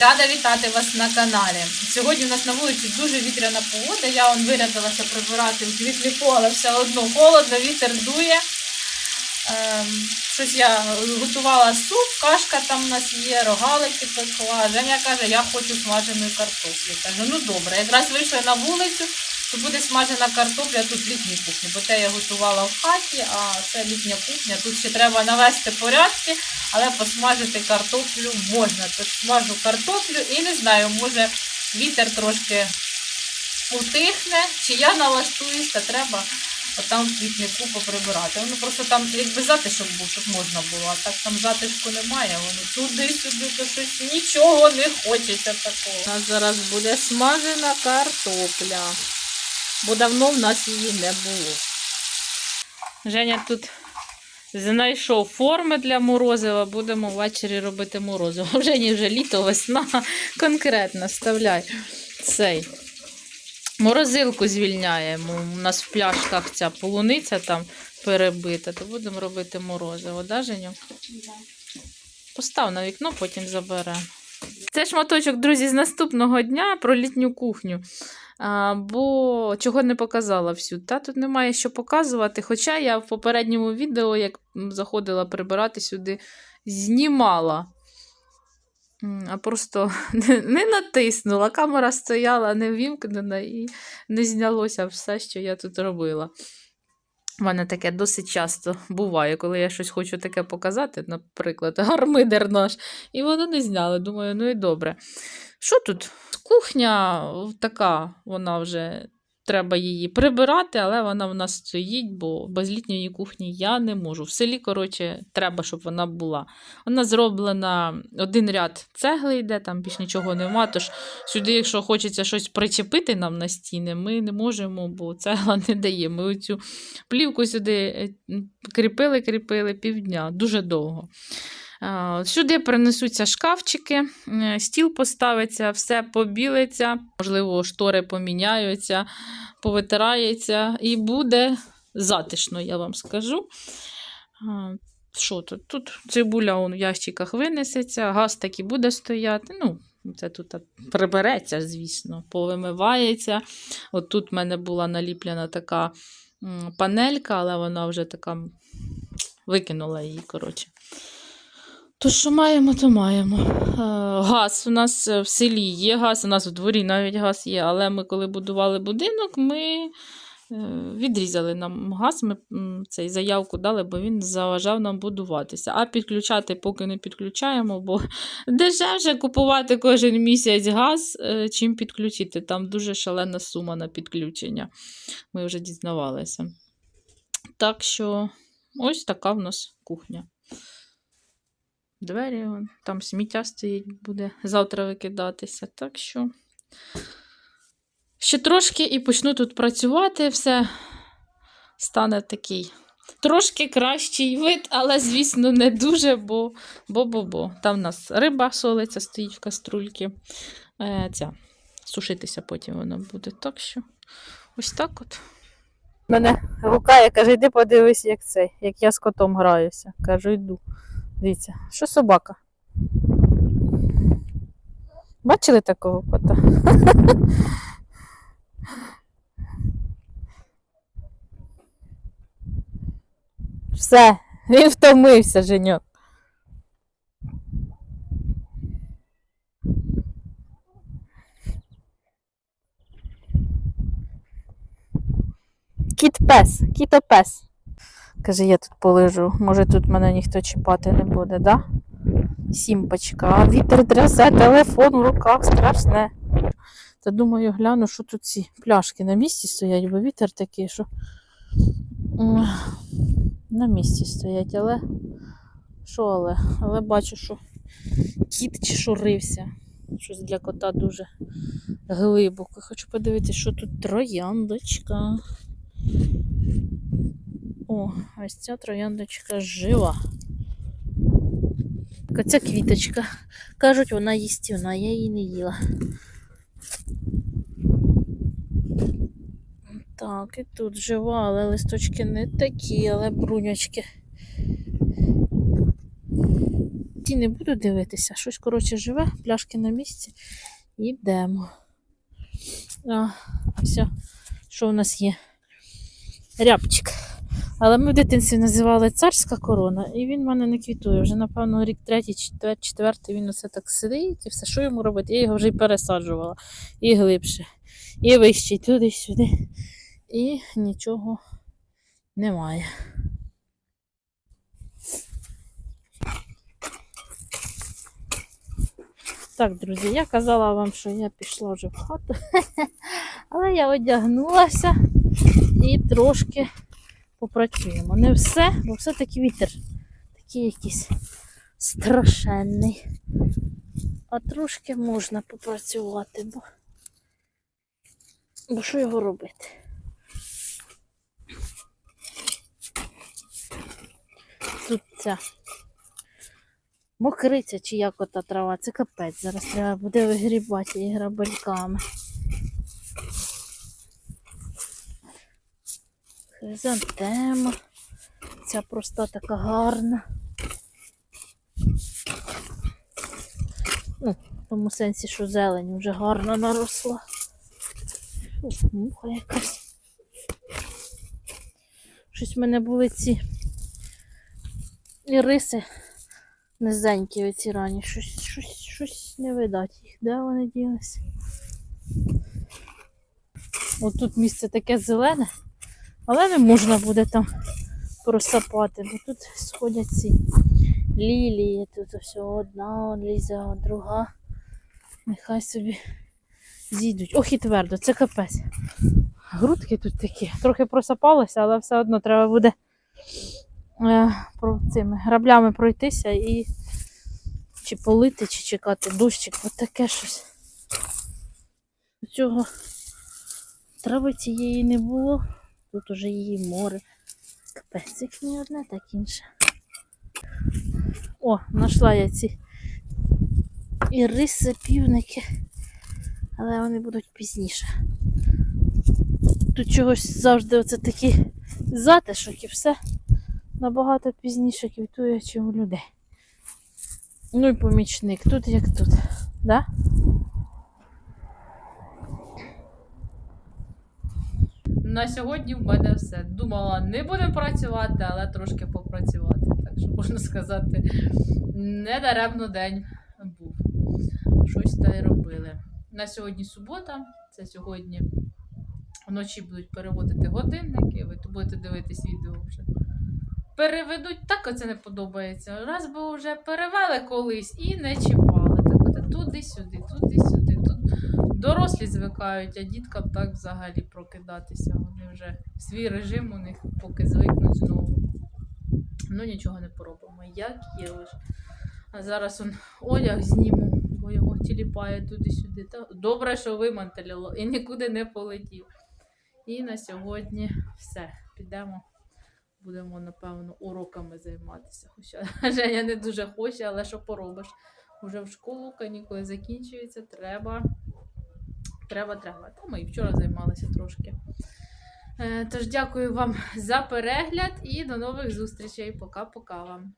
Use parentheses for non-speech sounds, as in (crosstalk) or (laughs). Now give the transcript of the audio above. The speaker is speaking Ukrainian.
Рада вітати вас на каналі. Сьогодні у нас на вулиці дуже вітряна погода. Я он вирядилася прибирати в квітлі поле, все одно холодно, вітер дує. Ем, щось я готувала суп, кашка там у нас є, рогалики пекла. Женя каже, я хочу смаженої картоплі. Кажу, ну добре, якраз вийшла на вулицю, то буде смажена картопля тут в літній кухні, бо те я готувала в хаті, а це літня кухня. Тут ще треба навести порядки, але посмажити картоплю можна. Тож смажу картоплю і не знаю, може вітер трошки утихне, чи я налаштуюсь, та треба отам в квітнику поприбирати. Воно просто там якби затишок був, щоб можна було, а так там затишку немає, воно туди-сюди, то щось нічого не хочеться такого. У нас зараз буде смажена картопля, бо давно в нас її не було. Женя тут знайшов форми для морозива, будемо ввечері робити морозиво. (laughs) Вже ні, вже літо, весна конкретно вставляй цей. Морозилку звільняємо. У нас в пляшках ця полуниця там перебита, то будемо робити морозиво, да, Женю? Постав на вікно, потім заберемо. Це шматочок, друзі, з наступного дня про літню кухню. Бо чого не показала всю. Та тут немає що показувати. Хоча я в попередньому відео, як заходила прибирати сюди, знімала. А просто (laughs) не, не натиснула. Камера стояла не ввімкнена і не знялося все, що я тут робила. У мене таке досить часто буває, коли я щось хочу таке показати, наприклад, (laughs) гармидер наш, і воно не зняли. Думаю, ну і добре. Що тут? Кухня така, вона вже треба її прибирати, але вона в нас стоїть, бо без літньої кухні я не можу. В селі, коротше, треба, щоб вона була. Вона зроблена один ряд цегли йде, там більш нічого нема. Тож сюди, якщо хочеться щось причепити нам на стіни, ми не можемо, бо цегла не дає. Ми оцю плівку сюди е, кріпили, кріпили півдня, дуже довго. А, Сюди принесуться шкафчики, е, стіл поставиться, все побілиться, можливо, штори поміняються, повитирається і буде затишно, я вам скажу. Що тут? Тут цибуля он в ящиках винесеться, газ таки буде стояти. Ну, це тут прибереться, звісно, повимивається. От тут в мене була наліплена така панелька, але вона вже така викинула її, коротше. То, що маємо, то маємо. Е, Газ у нас е, в селі є газ, у нас в дворі навіть газ є, але ми, коли будували будинок, ми е, відрізали нам газ, ми цей заявку дали, бо він заважав нам будуватися. А підключати поки не підключаємо, бо (laughs) дешевше купувати кожен місяць газ, чим підключити. Там дуже шалена сума на підключення. Ми вже дізнавалися. Так що ось така в нас кухня. Двері, там сміття стоїть, буде завтра викидатися. Так що ще трошки і почну тут працювати, все стане такий трошки кращий вид, але, звісно, не дуже, бо бо-бо-бо. Там у нас риба солиться, стоїть в каструльці. Е, ця, сушитися потім вона буде. Так що ось так от. Мене гукає, каже, йди подивись, як цей, як я з котом граюся. Кажу, йду. Дивіться, що собака? Бачили такого кота? Все, він втомився, Женьок. Кіт пес, кітопес. Каже, я тут полежу. Може тут мене ніхто чіпати не буде, да? Сімпочка. А вітер трясе, телефон в руках, страшне. Та думаю, гляну, що тут ці пляшки на місці стоять, бо вітер такий, що на місці стоять, але що але? Але бачу, що кіт чи що рився. Щось для кота дуже глибоко. Хочу подивитися, що тут трояндочка. О, ось ця трояндочка жива. Оця квіточка. Кажуть, вона їстівна, я її не їла. Так, і тут жива, але листочки не такі, але бруньочки. ті не буду дивитися. Щось, коротше, живе, пляшки на місці. Йдемо. А, все, що у нас є? Рябчик. Але ми в дитинстві називали царська корона, і він в мене не квітує. Вже, напевно, рік третій, четвертий він оце так сидить і все, що йому робити? Я його вже й пересаджувала. І глибше, і вище, і туди, і сюди. І нічого немає. Так, друзі, я казала вам, що я пішла вже в хату, (laughs) але я одягнулася і трошки попрацюємо. Не все, бо все-таки вітер такий якийсь страшенний. А трошки можна попрацювати, бо, бо що його робити? Тут ця мокриця чи як трава, це капець. Зараз треба буде вигрібати її грабельками. Хризантема. Ця проста така гарна. Ну, в тому сенсі, що зелень вже гарно наросла. Фу, муха якась. Щось в мене були ці іриси низенькі оці рані. Щось, щось, щось не видать їх. Де вони ділися? От тут місце таке зелене, але не можна буде там просапати, бо тут сходять ці лілії. Тут все одна лізе, а друга. Нехай собі зійдуть. Ох і твердо, це капець. Грудки тут такі. Трохи просапалося, але все одно треба буде е, цими граблями пройтися і чи полити, чи чекати дощик. От таке щось. Цього трави цієї не було. Тут уже її море. Капець, як не одне, так інше. О, знайшла я ці іриси, півники. Але вони будуть пізніше. Тут чогось завжди оце такі затишок і все набагато пізніше квітує, ніж у людей. Ну і помічник, тут як тут, да? На сьогодні в мене все. Думала, не будемо працювати, але трошки попрацювати. Так що можна сказати, не даремно день був. Щось та й робили. На сьогодні субота, це сьогодні вночі будуть переводити годинники, ви будете дивитись відео вже. Переведуть, так оце не подобається. Раз би вже перевели колись і не чіпали. Так от туди-сюди, туди-сюди. Дорослі звикають, а діткам так взагалі прокидатися. Вони вже свій режим у них поки звикнуть знову. Ну нічого не поробимо. Як є лиш. А зараз он одяг зніму, бо його тіліпає туди-сюди. Добре, що вимантелило і нікуди не полетів. І на сьогодні все. Підемо. Будемо, напевно, уроками займатися. Хоча (laughs) Женя не дуже хоче, але що поробиш? Уже в школу канікули закінчуються, треба. Треба, треба. Та ми і вчора займалися трошки. Е, Тож дякую вам за перегляд і до нових зустрічей. Пока-пока вам.